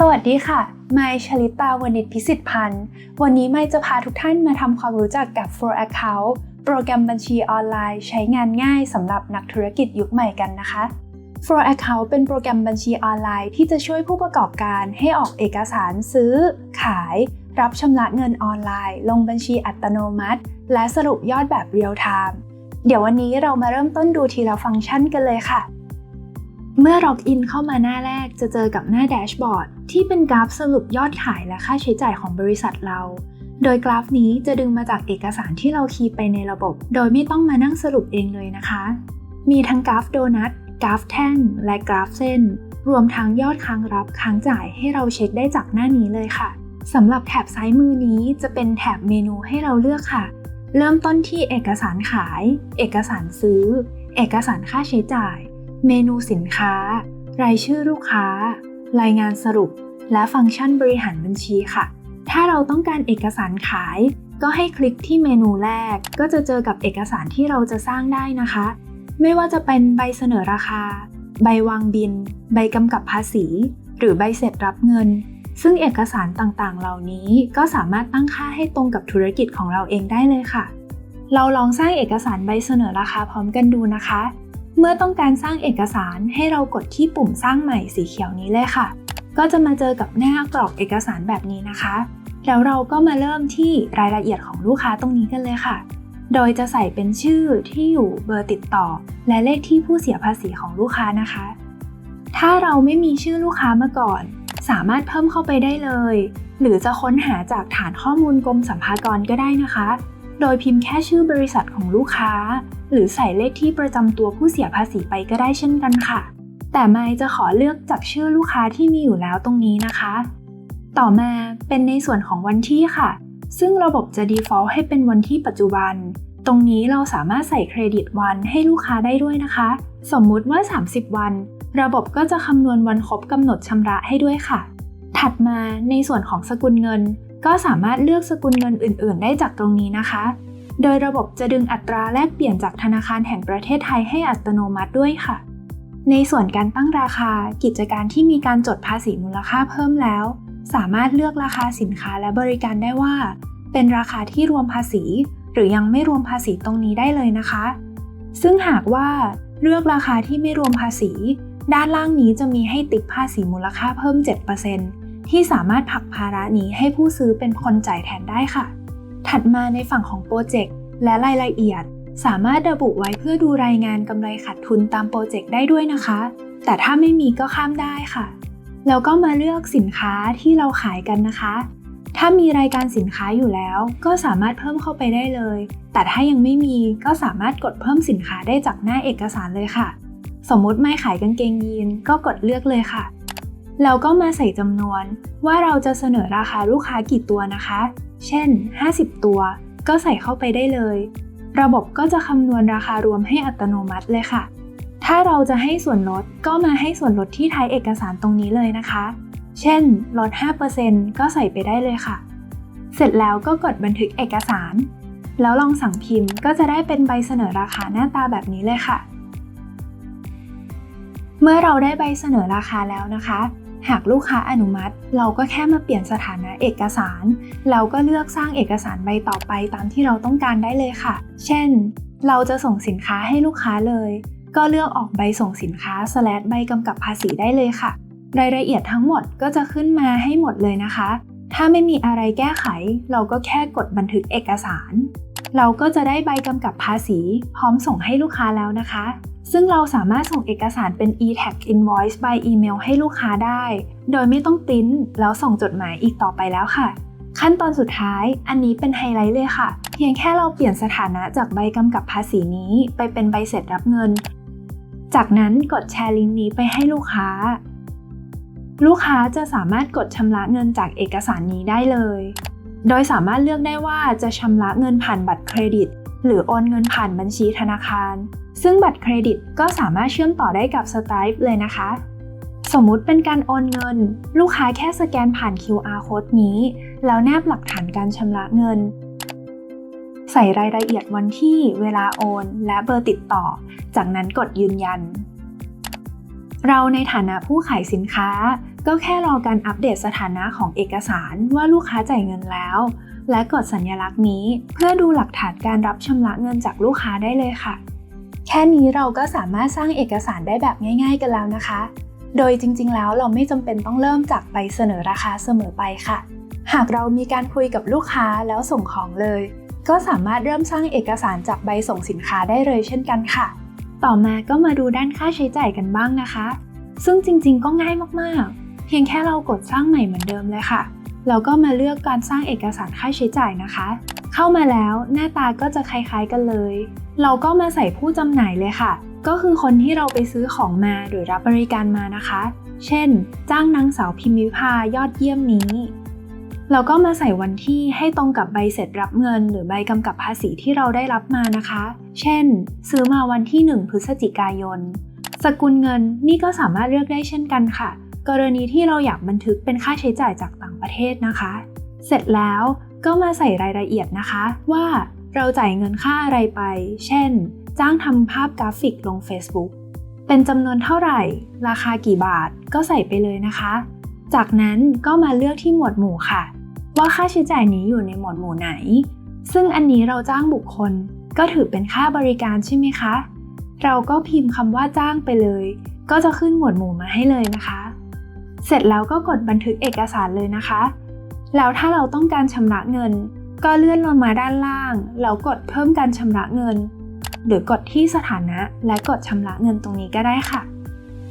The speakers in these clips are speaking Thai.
สวัสดีค่ะ ไมชลิตาวณิชพิสิทธิ์พันธ์ วันนี้ไมจะพาทุกท่านมาทำความรู้จักกับ For Account โปรแกรมบัญชีออนไลน์ใช้งานง่ายสำหรับนักธุรกิจยุคใหม่กันนะคะ For Account เป็นโปรแกรมบัญชีออนไลน์ที่จะช่วยผู้ประกอบการให้ออกเอกสารซื้อ ขาย รับชำระเงินออนไลน์ ลงบัญชีอัตโนมัติ และสรุปยอดแบบเรียลไทม์ เดี๋ยววันนี้เรามาเริ่มต้นดูทีละฟังก์ชันกันเลยค่ะ เมื่อล็อกอินเข้ามาหน้าแรกจะเจอกับหน้าแดชบอร์ดที่เป็นกราฟสรุปยอดขายและค่าใช้จ่ายของบริษัทเรา โดยกราฟนี้จะดึงมาจากเอกสารที่เราคีย์ไปในระบบ โดยไม่ต้องมานั่งสรุปเองเลยนะคะ มีทั้งกราฟโดนัท กราฟแท่ง และกราฟเส้น รวมทั้งยอดค้างรับค้างจ่ายให้เราเช็คได้จากหน้านี้เลยค่ะสำหรับแถบซ้ายมือนี้จะเป็นแถบเมนูให้เราเลือกค่ะ เริ่มต้นที่เอกสารขาย เอกสารซื้อ เอกสารค่าใช้จ่าย เมนูสินค้า รายชื่อลูกค้า รายงานสรุป และฟังก์ชันบริหารบัญชีค่ะ ถ้าเราต้องการเอกสารขาย ก็ให้คลิกที่เมนูแรก ก็จะเจอกับเอกสารที่เราจะสร้างได้นะคะ ไม่ว่าจะเป็นใบเสนอราคา ใบวางบิน ใบกำกับภาษี หรือใบเสร็จรับเงิน ซึ่งเอกสารต่างๆ เหล่านี้ก็สามารถตั้งค่าให้ตรงกับธุรกิจของเราเองได้เลยค่ะ เราลองสร้างเอกสารใบเสนอราคาพร้อมกันดูนะคะ เมื่อต้องการสร้างเอกสารให้เรากดที่ปุ่มสร้างใหม่สีเขียวนี้เลยค่ะ ก็จะมาเจอกับหน้ากรอกเอกสารแบบนี้นะคะ แล้วเราก็มาเริ่มที่รายละเอียดของลูกค้าตรงนี้กันเลยค่ะ โดยจะใส่เป็นชื่อที่อยู่เบอร์ติดต่อ และเลขที่ผู้เสียภาษีของลูกค้านะคะ ถ้าเราไม่มีชื่อลูกค้ามาก่อน สามารถเพิ่มเข้าไปได้เลย หรือจะค้นหาจากฐานข้อมูลกรมสรรพากรก็ได้นะคะ โดยพิมพ์แค่ชื่อบริษัทของลูกค้า หรือใส่เลขที่ประจำตัวผู้เสียภาษีไปก็ได้เช่นกันค่ะ แต่ไม่จะขอเลือกจากชื่อลูกค้าที่มีอยู่แล้วตรงนี้นะคะ ต่อมาเป็นในส่วนของวันที่ค่ะ ซึ่งระบบจะ default ให้เป็นวันที่ปัจจุบัน ตรงนี้เราสามารถใส่เครดิตวันให้ลูกค้าได้ด้วยนะคะ สมมุติว่า 30 วัน ระบบก็จะคำนวณวันครบกำหนดชำระให้ด้วยค่ะ ถัดมาในส่วนของสกุลเงิน ก็สามารถเลือกสกุลเงินอื่น ๆ ได้จากตรงนี้นะคะ โดยระบบจะดึงอัตราแลกเปลี่ยนจากธนาคารแห่งประเทศไทยให้อัตโนมัติด้วยค่ะ ในส่วนการตั้งราคา กิจการที่มีการจดภาษีมูลค่าเพิ่มแล้ว สามารถเลือกราคาสินค้าและบริการได้ว่า เป็นราคาที่รวมภาษี หรือยังไม่รวมภาษีตรงนี้ได้เลยนะคะ ซึ่งหากว่าเลือกราคาที่ไม่รวมภาษี ด้านล่างนี้จะมีให้ติ๊กภาษีมูลค่าเพิ่ม 7% ที่สามารถผลักภาระนี้ให้ผู้ซื้อเป็นคนจ่ายแทนได้ค่ะ ถัดมาในฝั่งของโปรเจกต์และรายละเอียด สามารถระบุไว้เพื่อดูรายงานกำไรขาดทุนตามโปรเจกต์ได้ด้วยนะคะ แต่ถ้าไม่มีก็ข้ามได้ค่ะแล้วก็มาเลือกสินค้าที่เราขายกันนะคะ ถ้ามีรายการสินค้าอยู่แล้ว ก็สามารถเพิ่มเข้าไปได้เลย แต่ถ้ายังไม่มีก็สามารถกดเพิ่มสินค้าได้จากหน้าเอกสารเลยค่ะ สมมติไม่ขายกางเกงยีนก็กดเลือกเลยค่ะ แล้วก็มาใส่จำนวนว่าเราจะเสนอราคาลูกค้ากี่ตัวนะคะ เช่น 50 ตัว ก็ใส่เข้าไปได้เลย ระบบก็จะคำนวณราคารวมให้อัตโนมัติเลยค่ะ ถ้าเราจะให้ส่วนลดก็มาให้ส่วนลดที่ท้ายเอกสารตรงนี้เลยนะคะ เช่น ลด 5%ก็ใส่ไปได้เลยค่ะ เสร็จแล้วก็กดบันทึกเอกสาร แล้วลองสั่งพิมพ์ก็จะได้เป็นใบเสนอราคาหน้าตาแบบนี้เลยค่ะ เมื่อเราได้ใบเสนอราคาแล้วนะคะ หากลูกค้าอนุมัติ เราก็แค่มาเปลี่ยนสถานะเอกสาร เราก็เลือกสร้างเอกสารใบต่อไปตามที่เราต้องการได้เลยค่ะ เช่น เราจะส่งสินค้าให้ลูกค้าเลย ก็เลือกออกใบส่งสินค้าสแลดใบกำกับภาษีได้เลยค่ะ รายละเอียดทั้งหมดก็จะขึ้นมาให้หมดเลยนะคะ ถ้าไม่มีอะไรแก้ไข เราก็แค่กดบันทึกเอกสาร เราก็จะได้ใบกำกับภาษี พร้อมส่งให้ลูกค้าแล้วนะคะ ซึ่งเราสามารถส่งเอกสารเป็น e-tag invoice by email ให้ลูกค้าได้ โดยไม่ต้องปริ้นแล้วส่งจดหมายอีกต่อไปแล้วค่ะ ขั้นตอนสุดท้าย อันนี้เป็นไฮไลท์เลยค่ะ เพียงแค่เราเปลี่ยนสถานะจากใบกำกับภาษีนี้ ไปเป็นใบเสร็จรับเงิน จากนั้นกดแชร์ลิงก์นี้ไปให้ลูกค้า ลูกค้าจะสามารถกดชำระเงินจากเอกสารนี้ได้เลย โดยสามารถเลือกได้ว่าจะชำระเงินผ่านบัตรเครดิต หรือโอนเงินผ่านบัญชีธนาคาร ซึ่งบัตรเครดิตก็สามารถเชื่อมต่อได้กับ Stripe เลยนะคะ สมมุติเป็นการโอนเงิน ลูกค้าแค่สแกนผ่าน QR code นี้ แล้วแนบหลักฐานการชำระเงิน ใส่รายละเอียดวันที่เวลาโอน และเบอร์ติดต่อ จากนั้นกดยืนยัน เราในฐานะผู้ขายสินค้า ก็แค่รอการอัปเดตสถานะของเอกสารว่าลูกค้าจ่ายเงินแล้ว และกดสัญลักษณ์นี้ เพื่อดูหลักฐานการรับชำระเงินจากลูกค้าได้เลยค่ะ แค่นี้เราก็สามารถสร้างเอกสารได้แบบง่าย ๆ กันแล้วนะคะ โดยจริงๆ แล้วเราไม่จำเป็นต้องเริ่มจากใบเสนอราคาเสมอไปค่ะ หากเรามีการคุยกับลูกค้าแล้วส่งของเลย ก็สามารถเริ่มสร้างเอกสารจากใบส่งสินค้าได้เลยเช่นกันค่ะ ต่อมาก็มาดูด้านค่าใช้จ่ายกันบ้างนะคะ ซึ่งจริงๆ ก็ง่ายมากๆ เพียงแค่เรากดสร้างใหม่เหมือนเดิมเลยค่ะ แล้วก็มาเลือกการสร้างเอกสารค่าใช้จ่ายนะคะ เข้ามาแล้วหน้าตาก็จะคล้ายๆกันเลย เราก็มาใส่ผู้จำหน่ายเลยค่ะ ก็คือคนที่เราไปซื้อของมาหรือรับบริการมานะคะ เช่น จ้างนางสาวพิมพิพายอดเยี่ยมนี้เราก็มาใส่วันที่ให้ตรงกับใบเสร็จรับเงิน หรือใบกำกับภาษีที่เราได้รับมานะคะ เช่น ซื้อมาวันที่ 1 พฤศจิกายน สกุลเงินนี่ก็สามารถเลือกได้เช่นกันค่ะ กรณีที่เราอยากบันทึกเป็นค่าใช้จ่ายจากต่างประเทศนะคะ เสร็จแล้วก็มาใส่รายละเอียดนะคะ ว่าเราจ่ายเงินค่าอะไรไป เช่น จ้างทำภาพกราฟิกลง Facebook เป็นจำนวนเท่าไหร่ ราคากี่บาทก็ใส่ไปเลยนะคะ จากนั้นก็มาเลือกที่หมวดหมู่ค่ะ ว่าค่าใช้จ่ายนี้อยู่ในหมวดหมู่ไหน ซึ่งอันนี้เราจ้างบุคคล ก็ถือเป็นค่าบริการใช่ไหมคะ เราก็พิมพ์คำว่าจ้างไปเลย ก็จะขึ้นหมวดหมู่มาให้เลยนะคะ เสร็จแล้วก็กดบันทึกเอกสารเลยนะคะ แล้วถ้าเราต้องการชำระเงิน ก็เลื่อนลงมาด้านล่าง แล้วกดเพิ่มการชำระเงิน หรือกดที่สถานะและกดชำระเงินตรงนี้ก็ได้ค่ะ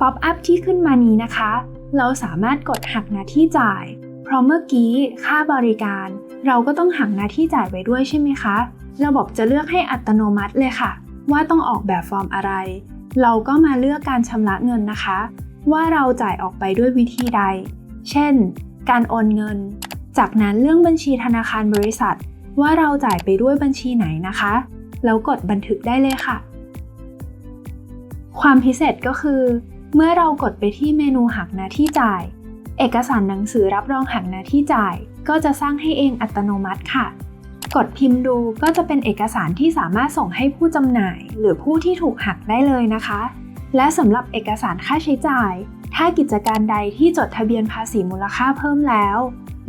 ป๊อปอัพที่ขึ้นมานี้นะคะ เราสามารถกดหักหน้าที่จ่าย เพราะเมื่อกี้ค่าบริการ เราก็ต้องหักหน้าที่จ่ายไว้ด้วยใช่ไหมคะ ระบบจะเลือกให้อัตโนมัติเลยค่ะ ว่าต้องออกแบบฟอร์มอะไร เราก็มาเลือกการชำระเงินนะคะ ว่าเราจ่ายออกไปด้วยวิธีใด เช่น การโอนเงิน จากนั้นเรื่องบัญชีธนาคารบริษัท ว่าเราจ่ายไปด้วยบัญชีไหนนะคะ แล้วกดบันทึกได้เลยค่ะ ความพิเศษก็คือ เมื่อเรากดไปที่เมนูหักหน้าที่จ่าย เอกสารหนังสือรับรองหักหน้าที่จ่าย ก็จะสร้างให้เองอัตโนมัติค่ะกดพิมพ์ดูก็จะเป็นเอกสารที่สามารถส่งให้ผู้จำหน่าย หรือผู้ที่ถูกหักได้เลยนะคะ และสำหรับเอกสารค่าใช้จ่าย ถ้ากิจการใดที่จดทะเบียนภาษีมูลค่าเพิ่มแล้ว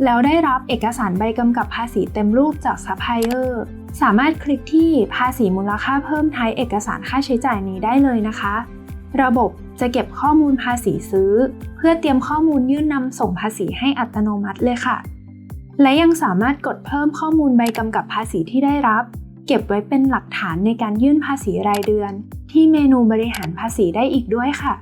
แล้วได้รับเอกสารใบกำกับภาษีเต็มรูปจากซัพพลายเออร์ สามารถคลิกที่ภาษีมูลค่าเพิ่มท้ายเอกสารค่าใช้จ่ายนี้ได้เลยนะคะ ระบบจะเก็บข้อมูลภาษีซื้อ เพื่อเตรียมข้อมูลยื่นนำส่งภาษีให้อัตโนมัติเลยค่ะ และยังสามารถกดเพิ่มข้อมูลใบกำกับภาษีที่ได้รับ เก็บไว้เป็นหลักฐานในการยื่นภาษีรายเดือน ที่เมนูบริหารภาษีได้อีกด้วยค่ะ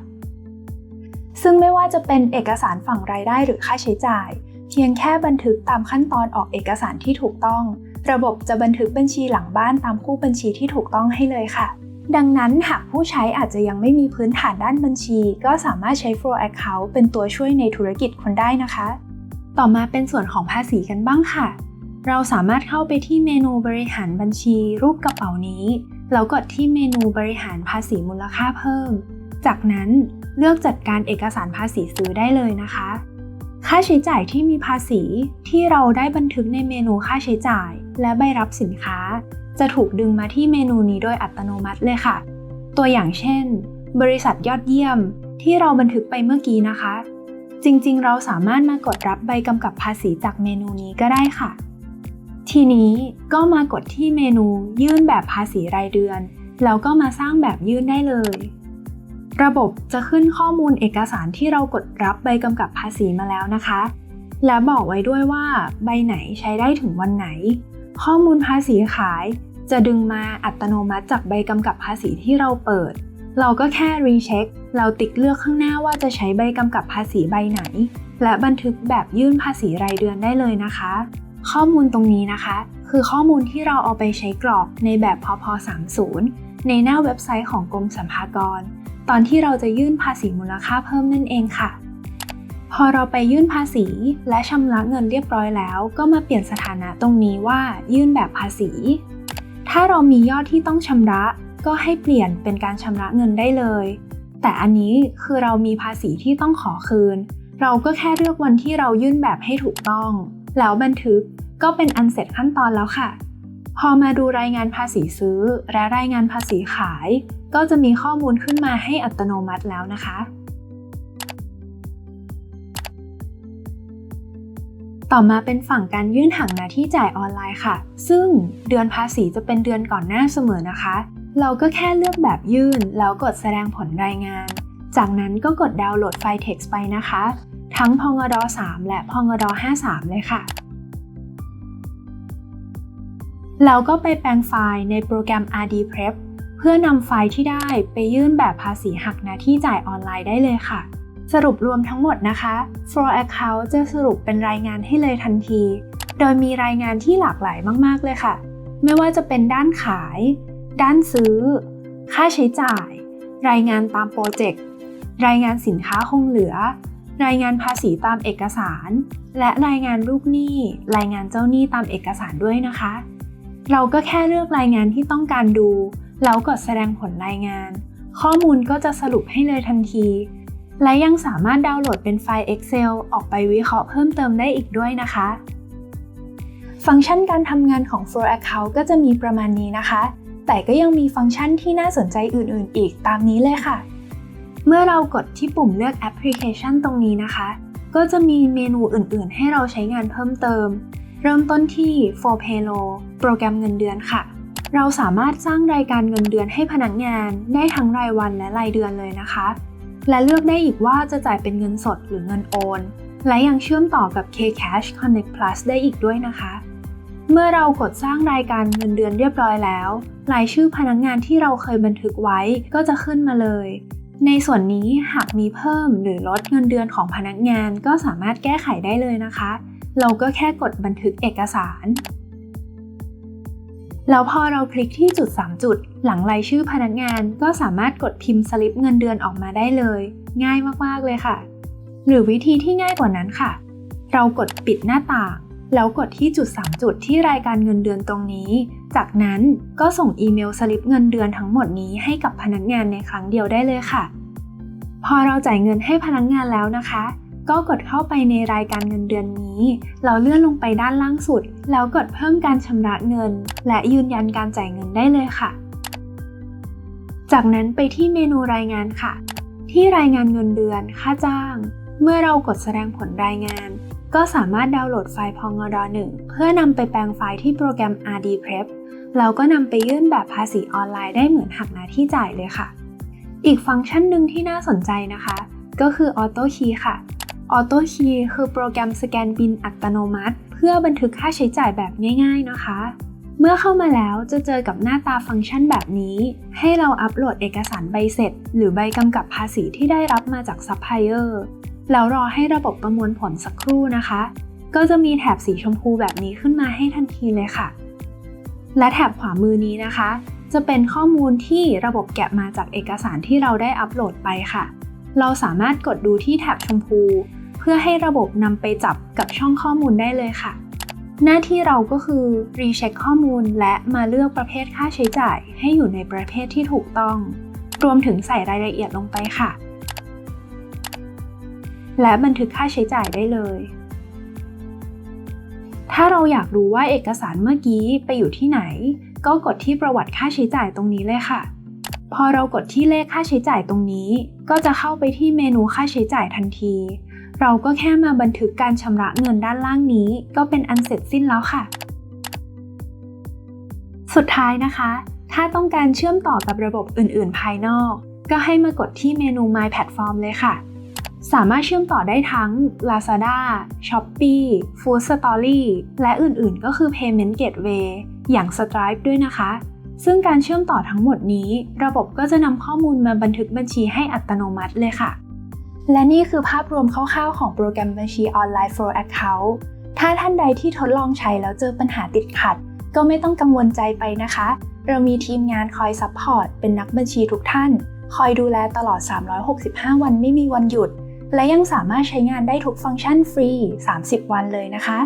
ซึ่งไม่ว่าจะเป็นเอกสารฝั่งรายได้หรือค่าใช้จ่าย เพียงแค่บันทึกตามขั้นตอนออกเอกสารที่ถูกต้อง ระบบจะบันทึกบัญชีหลังบ้านตามคู่บัญชีที่ถูกต้องให้เลยค่ะ ดังนั้นหากผู้ใช้อาจจะยังไม่มีพื้นฐานด้านบัญชี ก็สามารถใช้ Flow Account เป็นตัวช่วยในธุรกิจคุณได้นะคะ ต่อมาเป็นส่วนของภาษีกันบ้างค่ะเราสามารถเข้าไปที่เมนูบริหารบัญชีรูปกระเป๋านี้ แล้วกดที่เมนูบริหารภาษีมูลค่าเพิ่ม จากนั้นเลือกจัดการเอกสารภาษีซื้อได้เลยนะคะ ค่าใช้จ่ายที่มีภาษีที่เราได้บันทึกในเมนูค่าใช้จ่าย และใบรับสินค้า จะถูกดึงมาที่เมนูนี้โดยอัตโนมัติเลยค่ะ ตัวอย่างเช่น บริษัทยอดเยี่ยมที่เราบันทึกไปเมื่อกี้นะคะ จริงๆ เราสามารถมากดรับใบกำกับภาษีจากเมนูนี้ก็ได้ค่ะ ทีนี้ก็มากดที่เมนูยื่นแบบภาษีรายเดือน แล้วก็มาสร้างแบบยื่นได้เลย ระบบจะขึ้นข้อมูลเอกสารที่เรากดรับใบกำกับภาษีมาแล้วนะคะ และบอกไว้ด้วยว่าใบไหนใช้ได้ถึงวันไหน ข้อมูลภาษีขาย จะดึงมาอัตโนมัติจากใบกำกับภาษีที่เราเปิด เราก็แค่รีเช็คเราติ๊กเลือกข้างหน้าว่าจะใช้ใบกำกับภาษีใบไหน และบันทึกแบบยื่นภาษีรายเดือนได้เลยนะคะ ข้อมูลตรงนี้นะคะ คือข้อมูลที่เราเอาไปใช้กรอกในแบบพพ30 ในหน้าเว็บไซต์ของกรมสรรพากร ตอนที่เราจะยื่นภาษีมูลค่าเพิ่มนั่นเองค่ะ พอเราไปยื่นภาษีและชำระเงินเรียบร้อยแล้ว ก็มาเปลี่ยนสถานะตรงนี้ว่ายื่นแบบภาษี ถ้าเรามียอดที่ต้องชำระ ก็ให้เปลี่ยนเป็นการชำระเงินได้เลย แต่อันนี้คือเรามีภาษีที่ต้องขอคืน เราก็แค่เลือกวันที่เรายื่นแบบให้ถูกต้อง แล้วบันทึกก็เป็นอันเสร็จขั้นตอนแล้วค่ะ พอมาดูรายงานภาษีซื้อ และรายงานภาษีขาย ก็จะมีข้อมูลขึ้นมาให้อัตโนมัติแล้วนะคะ ต่อมาเป็นฝั่งการยื่นหักหน้าที่จ่ายออนไลน์ค่ะ ซึ่งเดือนภาษีจะเป็นเดือนก่อนหน้าเสมอนะคะ เราก็แค่เลือกแบบยื่น แล้วกดแสดงผลรายงาน จากนั้นก็กดดาวน์โหลดไฟล์ text ไปนะคะ ทั้งพงด3และพงด53 เลยค่ะ แล้วก็ไปแปลงไฟล์ในโปรแกรม RD Prep เพื่อนำไฟล์ที่ได้ไปยื่นแบบภาษีหักหน้าที่จ่ายออนไลน์ได้เลยค่ะ สรุปรวมทั้งหมดนะคะ For Account จะสรุปเป็นรายงานให้เลยทันที โดยมีรายงานที่หลากหลายมาก ๆ เลยค่ะ ไม่ว่าจะเป็นด้านขาย ด้านซื้อ ค่าใช้จ่าย รายงานตามโปรเจกต์ รายงานสินค้าคงเหลือ รายงานภาษีตามเอกสาร และรายงานลูกหนี้ รายงานเจ้าหนี้ตามเอกสารด้วยนะคะ เราก็แค่เลือกรายงานที่ต้องการดู แล้วกดแสดงผลรายงาน ข้อมูลก็จะสรุปให้เลยทันที และยังสามารถดาวน์โหลดเป็นไฟล์ Excel ออกไปวิเคราะห์เพิ่มเติมได้อีกด้วยนะคะ ฟังก์ชันการทำงานของ For Account ก็จะมีประมาณนี้นะคะ แต่ก็ยังมีฟังก์ชันที่น่าสนใจอื่น ๆ อีกตามนี้เลยค่ะ เมื่อเรากดที่ปุ่มเลือกแอปพลิเคชันตรงนี้นะคะ ก็จะมีเมนูอื่นๆ ให้เราใช้งานเพิ่มเติม เริ่มต้นที่ For Payroll โปรแกรมเงินเดือนค่ะ เราสามารถสร้างรายการเงินเดือนให้พนักงานได้ทั้งรายวันและรายเดือนเลยนะคะ และเลือกได้อีกว่าจะจ่ายเป็นเงินสดหรือเงินโอน และยังเชื่อมต่อกับ K-Cash Connect Plus ได้อีกด้วยนะคะเมื่อเรากดสร้างรายการเงินเดือนเรียบร้อยแล้ว รายชื่อพนักงานที่เราเคยบันทึกไว้ก็จะขึ้นมาเลย ในส่วนนี้หากมีเพิ่มหรือลดเงินเดือนของพนักงานก็สามารถแก้ไขได้เลยนะคะ เราก็แค่กดบันทึกเอกสาร แล้วพอเราคลิกที่จุด 3 จุด หลังรายชื่อพนักงานก็สามารถกดพิมพ์สลิปเงินเดือนออกมาได้เลย ง่ายมากๆเลยค่ะ หรือวิธีที่ง่ายกว่านั้นค่ะ เรากดปิดหน้าต่าง แล้วกดที่จุด 3 จุดที่รายการเงินเดือนตรงนี้ จากนั้นก็ส่งอีเมลสลิปเงินเดือนทั้งหมดนี้ให้กับพนักงานในครั้งเดียวได้เลยค่ะ พอเราจ่ายเงินให้พนักงานแล้วนะคะ ก็กดเข้าไปในรายการเงินเดือนนี้ เราเลื่อนลงไปด้านล่างสุด แล้วกดเพิ่มการชำระเงิน และยืนยันการจ่ายเงินได้เลยค่ะ จากนั้นไปที่เมนูรายงานค่ะ ที่รายงานเงินเดือน ค่าจ้าง เมื่อเรากดแสดงผลรายงาน ก็สามารถดาวน์โหลดไฟล์พองด1เพื่อนำไปแปลงไฟล์ที่โปรแกรม RD Prep แล้วก็นำไปยื่นแบบภาษีออนไลน์ได้เหมือนหักหน้าที่จ่ายเลยค่ะ อีกฟังก์ชันหนึ่งที่น่าสนใจนะคะ ก็คือ Auto Key ค่ะ Auto Key คือโปรแกรมสแกนบินอัตโนมัติ เพื่อบันทึกค่าใช้จ่ายแบบง่าย ๆนะคะ เมื่อเข้ามาแล้วจะเจอกับหน้าตาฟังก์ชันแบบนี้ ให้เราอัปโหลดเอกสารใบเสร็จ หรือใบกำกับภาษีที่ได้รับมาจากซัพพลายเออร์ แล้วรอให้ระบบประมวลผลสักครู่นะคะ ก็จะมีแถบสีชมพูแบบนี้ขึ้นมาให้ทันทีเลยค่ะ และแถบขวามือนี้นะคะ จะเป็นข้อมูลที่ระบบแกะมาจากเอกสารที่เราได้อัปโหลดไปค่ะ เราสามารถกดดูที่แถบชมพู เพื่อให้ระบบนำไปจับกับช่องข้อมูลได้เลยค่ะ หน้าที่เราก็คือรีเช็คข้อมูลและมาเลือกประเภทค่าใช้จ่าย ให้อยู่ในประเภทที่ถูกต้อง รวมถึงใส่รายละเอียดลงไปค่ะ และบันทึกค่าใช้จ่ายได้เลย ถ้าเราอยากรู้ว่าเอกสารเมื่อกี้ไปอยู่ที่ไหน ก็กดที่ประวัติค่าใช้จ่ายตรงนี้เลยค่ะ พอเรากดที่เลขค่าใช้จ่ายตรงนี้ ก็จะเข้าไปที่เมนูค่าใช้จ่ายทันที เราก็แค่มาบันทึกการชำระเงินด้านล่างนี้ ก็เป็นอันเสร็จสิ้นแล้วค่ะ สุดท้ายนะคะ ถ้าต้องการเชื่อมต่อกับระบบอื่น ๆ ภายนอก ก็ให้มากดที่เมนู My Platform เลยค่ะ สามารถเชื่อมต่อได้ทั้ง Lazada, Shopee, Food Story และอื่นๆ ก็คือ Payment Gateway อย่าง Stripe ด้วยนะคะ ซึ่งการเชื่อมต่อทั้งหมดนี้ ระบบก็จะนำข้อมูลมาบันทึกบัญชีให้อัตโนมัติเลยค่ะ และนี่คือภาพรวมคร่าวๆ ของโปรแกรมบัญชีออนไลน์ for Account ถ้าท่านใดที่ทดลองใช้แล้วเจอปัญหาติดขัด ก็ไม่ต้องกังวลใจไปนะคะ เรามีทีมงานคอยซัพพอร์ตเป็นนักบัญชีทุกท่าน คอยดูแลตลอด 365 วันไม่มีวันหยุด และยังสามารถใช้งานได้ทุกฟังก์ชันฟรี 30 วันเลยนะคะ